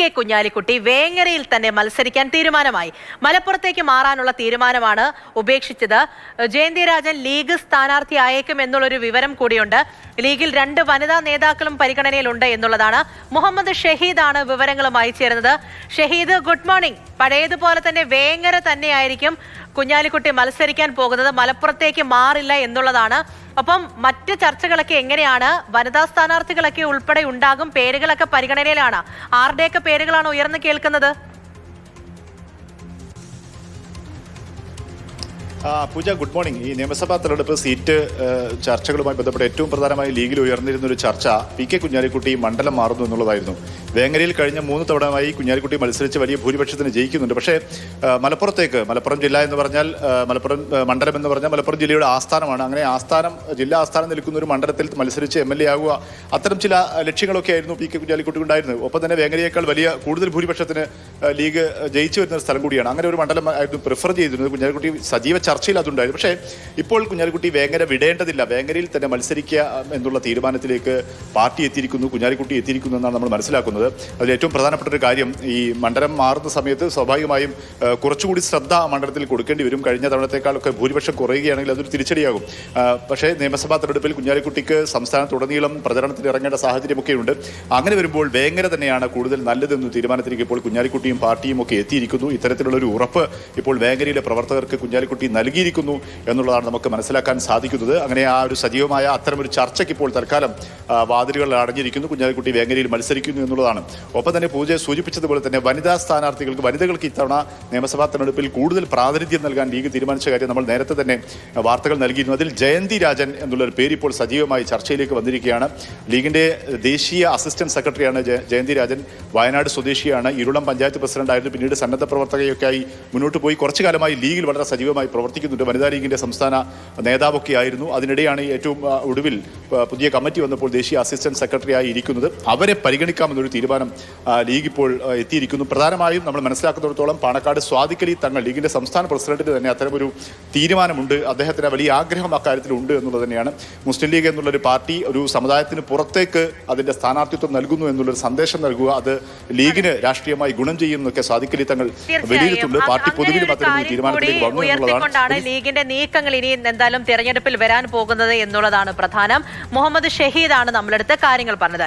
K Kunhalikutty വേങ്ങരയിൽ തന്നെ മത്സരിക്കാൻ തീരുമാനമായി. മലപ്പുറത്തേക്ക് മാറാനുള്ള തീരുമാനമാണ് ഉപേക്ഷിച്ചത്. ജയന്തി രാജൻ ലീഗ് സ്ഥാനാർത്ഥി ആയേക്കും എന്നുള്ളൊരു വിവരം കൂടിയുണ്ട്. ലീഗിൽ രണ്ട് വനിതാ നേതാക്കളും പരിഗണനയിലുണ്ട് എന്നുള്ളതാണ്. മുഹമ്മദ് ആണ് വിവരങ്ങളുമായി ചേരുന്നത്. Shahid good morning. പഴയതുപോലെ തന്നെ വേങ്ങര തന്നെയായിരിക്കും കുഞ്ഞാലിക്കുട്ടി മത്സരിക്കാൻ പോകുന്നത്. മലപ്പുറത്തേക്ക് മാറില്ല എന്നുള്ളതാണ്. അപ്പം മറ്റ് ചർച്ചകളൊക്കെ എങ്ങനെയാണ്? വനിതാ സ്ഥാനാർത്ഥികളൊക്കെ ഉൾപ്പെടെ ഉണ്ടാകും. പേരുകളൊക്കെ പരിഗണനയിലാണ്. ആരുടെയൊക്കെ പേരുകളാണ് ഉയർന്നു കേൾക്കുന്നത്? Pooja good morning. ഈ നിയമസഭാ തെരഞ്ഞെടുപ്പ് സീറ്റ് ചർച്ചകളുമായി ബന്ധപ്പെട്ട് ഏറ്റവും പ്രധാനമായി ലീഗിൽ ഉയർന്നിരുന്ന ഒരു ചർച്ച പി കെ കുഞ്ഞാലിക്കുട്ടി മണ്ഡലം മാറുന്നു എന്നുള്ളതായിരുന്നു. വേങ്ങരയിൽ കഴിഞ്ഞ മൂന്ന് തവണമായി കുഞ്ഞാലിക്കുട്ടി മത്സരിച്ച് വലിയ ഭൂരിപക്ഷത്തിന് ജയിക്കുന്നുണ്ട്. പക്ഷേ മലപ്പുറത്തേക്ക് മലപ്പുറം ജില്ല എന്ന് പറഞ്ഞാൽ മലപ്പുറം മണ്ഡലം എന്ന് പറഞ്ഞാൽ മലപ്പുറം ജില്ലയുടെ ആസ്ഥാനമാണ്. അങ്ങനെ ആസ്ഥാനം ജില്ലാ ആസ്ഥാനം നിൽക്കുന്ന ഒരു മണ്ഡലത്തിൽ മത്സരിച്ച് എം എൽ എ ആകുക അത്തരം ചില ലക്ഷ്യങ്ങളൊക്കെ ആയിരുന്നു പി കെ കുഞ്ഞാലിക്കുട്ടി ഉണ്ടായിരുന്നത്. ഒപ്പം തന്നെ വേങ്ങരയേക്കാൾ വലിയ കൂടുതൽ ഭൂരിപക്ഷത്തിന് ലീഗ് ജയിച്ചു വരുന്ന സ്ഥലം കൂടിയാണ്. അങ്ങനെ ഒരു മണ്ഡലം ആയിരുന്നു പ്രിഫർ ചെയ്തിരുന്നത്. കുഞ്ഞാലിക്കുട്ടി സജീവ ചർച്ചയിൽ അതുണ്ടായിരുന്നു പക്ഷേ ഇപ്പോൾ കുഞ്ഞാലിക്കുട്ടി വേങ്ങര വിടേണ്ടതില്ല. വേങ്ങരയിൽ തന്നെ മത്സരിക്കുക എന്നുള്ള തീരുമാനത്തിലേക്ക് പാർട്ടി എത്തിയിരിക്കുന്നു കുഞ്ഞാലിക്കുട്ടി എത്തിയിരിക്കുന്നു എന്നാണ് നമ്മൾ മനസ്സിലാക്കുന്നത്. അതിൽ ഏറ്റവും പ്രധാനപ്പെട്ട ഒരു കാര്യം ഈ മണ്ഡലം മാറുന്ന സമയത്ത് സ്വാഭാവികമായും കുറച്ചുകൂടി ശ്രദ്ധ മണ്ഡലത്തിൽ കൊടുക്കേണ്ടി വരും. കഴിഞ്ഞ തവണത്തെക്കാളൊക്കെ ഭൂരിപക്ഷം കുറയുകയാണെങ്കിൽ അതൊരു തിരിച്ചടിയാകും. പക്ഷേ നിയമസഭാ തെരഞ്ഞെടുപ്പിൽ കുഞ്ഞാലിക്കുട്ടിക്ക് സംസ്ഥാനത്തുടനീളം പ്രചരണത്തിൽ ഇറങ്ങേണ്ട സാഹചര്യമൊക്കെ ഉണ്ട് അങ്ങനെ വരുമ്പോൾ വേങ്ങര തന്നെയാണ് കൂടുതൽ നല്ലതെന്ന് തീരുമാനത്തിലേക്ക് ഇപ്പോൾ കുഞ്ഞാലിക്കുട്ടിയും പാർട്ടിയും ഒക്കെ എത്തിയിരിക്കുന്നു. ഇത്തരത്തിലുള്ള ഒരു ഉറപ്പ് ഇപ്പോൾ വേങ്ങരയിലെ പ്രവർത്തകർക്ക് കുഞ്ഞാലിക്കുട്ടി നൽകിയിരിക്കുന്നു എന്നുള്ളതാണ് നമുക്ക് മനസ്സിലാക്കാൻ സാധിക്കുന്നത്. അങ്ങനെ ആ ഒരു സജീവമായ അത്തരമൊരു ചർച്ചയ്ക്ക് ഇപ്പോൾ തൽക്കാലം വാതിലുകൾ അടഞ്ഞിരിക്കുന്നു. കുഞ്ഞാലിക്കുട്ടി വേങ്ങരയിൽ മത്സരിക്കുന്നു എന്നുള്ളതാണ്. ഒപ്പം തന്നെ പൂജ സൂചിപ്പിച്ചതുപോലെ തന്നെ വനിതാ സ്ഥാനാർത്ഥികൾക്ക് വനിതകൾക്ക് ഇത്തവണ നിയമസഭാ തെരഞ്ഞെടുപ്പിൽ കൂടുതൽ പ്രാതിനിധ്യം നൽകാൻ ലീഗ് തീരുമാനിച്ച കാര്യം നമ്മൾ നേരത്തെ തന്നെ വാർത്തകൾ നൽകിയിരുന്നു. അതിൽ ജയന്തി രാജൻ എന്നുള്ളൊരു പേര് ഇപ്പോൾ സജീവമായി ചർച്ചയിലേക്ക് വന്നിരിക്കുകയാണ്. ലീഗിന്റെ ദേശീയ അസിസ്റ്റന്റ് സെക്രട്ടറിയാണ് ജയ- ജയന്തി രാജൻ. വയനാട് സ്വദേശിയാണ്. ഇരുളം പഞ്ചായത്ത് പ്രസിഡന്റായിരുന്നു. പിന്നീട് സന്നദ്ധ പ്രവർത്തകയൊക്കെയായി മുന്നോട്ട് പോയി. കുറച്ചു കാലമായി ലീഗിൽ വളരെ സജീവമായി പ്രവർത്തിക്കുന്നുണ്ട്. വനിതാ ലീഗിന്റെ സംസ്ഥാന നേതാവൊക്കെ ആയിരുന്നു. അതിനിടെയാണ് ഏറ്റവും ഒടുവിൽ പുതിയ കമ്മിറ്റി വന്നപ്പോൾ ദേശീയ അസിസ്റ്റന്റ് സെക്രട്ടറി ആയി ഇരിക്കുന്നത്. അവരെ പരിഗണിക്കാമെന്നൊരു തീരുമാനം ലീഗ് ഇപ്പോൾ എത്തിയിരിക്കുന്നു. പ്രധാനമായും നമ്മൾ മനസ്സിലാക്കുന്നിടത്തോളം പാണക്കാട് സ്വാതിക്കലി തങ്ങൾ ലീഗിന്റെ സംസ്ഥാന പ്രസിഡന്റിന് തന്നെ അത്തരമൊരു തീരുമാനമുണ്ട്. അദ്ദേഹത്തിന് വലിയ ആഗ്രഹം അക്കാര്യത്തിൽ ഉണ്ട് എന്നുള്ളത് തന്നെയാണ്. മുസ്ലിം ലീഗ് എന്നുള്ളൊരു പാർട്ടി ഒരു സമുദായത്തിന് പുറത്തേക്ക് അതിന്റെ സ്ഥാനാർത്ഥിത്വം നൽകുന്നു എന്നുള്ളൊരു സന്ദേശം നൽകുക അത് ലീഗിന് രാഷ്ട്രീയമായി ഗുണം ചെയ്യുന്നൊക്കെ സ്വാതിക്കലി തങ്ങൾ വിലയിരുത്തുന്നുണ്ട്. പാർട്ടി പൊതുവിലും അത്തരം തീരുമാനത്തിലേക്ക് വന്നു ഉയർത്തിക്കൊണ്ടാണ് എന്നുള്ളതാണ് ലീഗിന്റെ നീക്കങ്ങൾ ഇനി എന്തായാലും തിരഞ്ഞെടുപ്പിൽ വരാൻ പോകുന്നത് എന്നുള്ളതാണ് പ്രധാനം. മുഹമ്മദ് ഷഹീദാണ് നമ്മളെടുത്ത് കാര്യങ്ങൾ പറഞ്ഞത്.